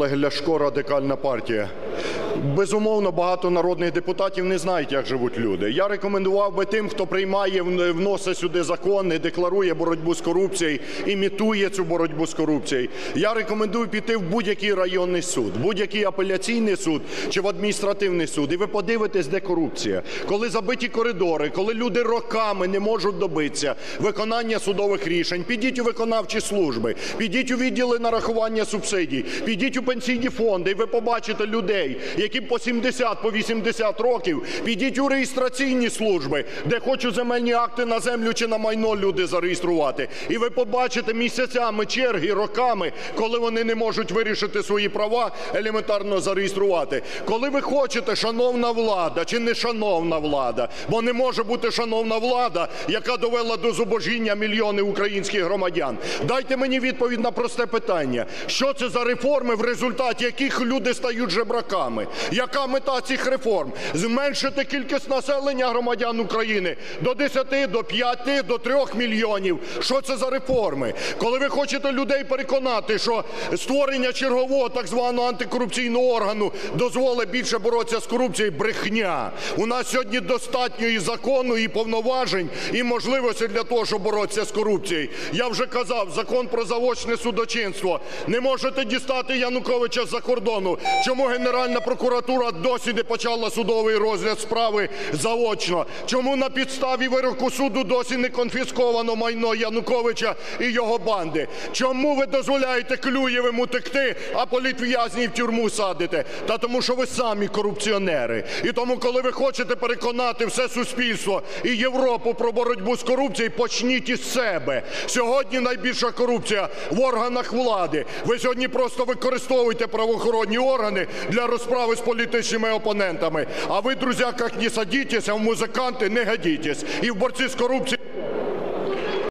Олег Ляшко, Радикальна партія. Безумовно, багато народних депутатів не знають, як живуть люди. Я рекомендував би тим, хто приймає, вносить сюди закони, декларує боротьбу з корупцією, імітує цю боротьбу з корупцією. Я рекомендую піти в будь-який районний суд, будь-який апеляційний суд чи в адміністративний суд. І ви подивитесь, де корупція. Коли забиті коридори, коли люди роками не можуть добитися виконання судових рішень, підіть у виконавчі служби, підіть у відділи нарахування субсидій, підіть у пенсійні фонди, і ви побачите людей, які по 70, по 80 років, підіть у реєстраційні служби, де хочуть земельні акти на землю чи на майно люди зареєструвати. І ви побачите місяцями черги, роками, коли вони не можуть вирішити свої права елементарно зареєструвати. Коли ви хочете, шановна влада чи не шановна влада, бо не може бути шановна влада, яка довела до зубожіння мільйони українських громадян. Дайте мені відповідь на просте питання: що це за реформи, в результаті яких люди стають жебраками? Яка мета цих реформ? Зменшити кількість населення громадян України до 10, до 5, до 3 мільйонів. Що це за реформи? Коли ви хочете людей переконати, що створення чергового так званого антикорупційного органу дозволить більше боротися з корупцією, брехня. У нас сьогодні достатньо і закону, і повноважень, і можливостей для того, щоб боротися з корупцією. Я вже казав, закон про заочне судочинство. Не можете дістати Януковича з-за кордону. Чому Генеральна прокуратура досі не почала судовий розгляд справи заочно? Чому на підставі вироку суду досі не конфісковано майно Януковича і його банди? Чому ви дозволяєте Клюєвим утекти, а політв'язнів в тюрму садите? Та тому, що ви самі корупціонери. І тому, коли ви хочете переконати все суспільство і Європу про боротьбу з корупцією, почніть із себе. Сьогодні найбільша корупція в органах влади. Ви сьогодні просто використовуєте правоохоронні органи для розправи з політичними опонентами. А ви, друзяка, не садітеся, в музиканти не годитесь. І в борці з корупцією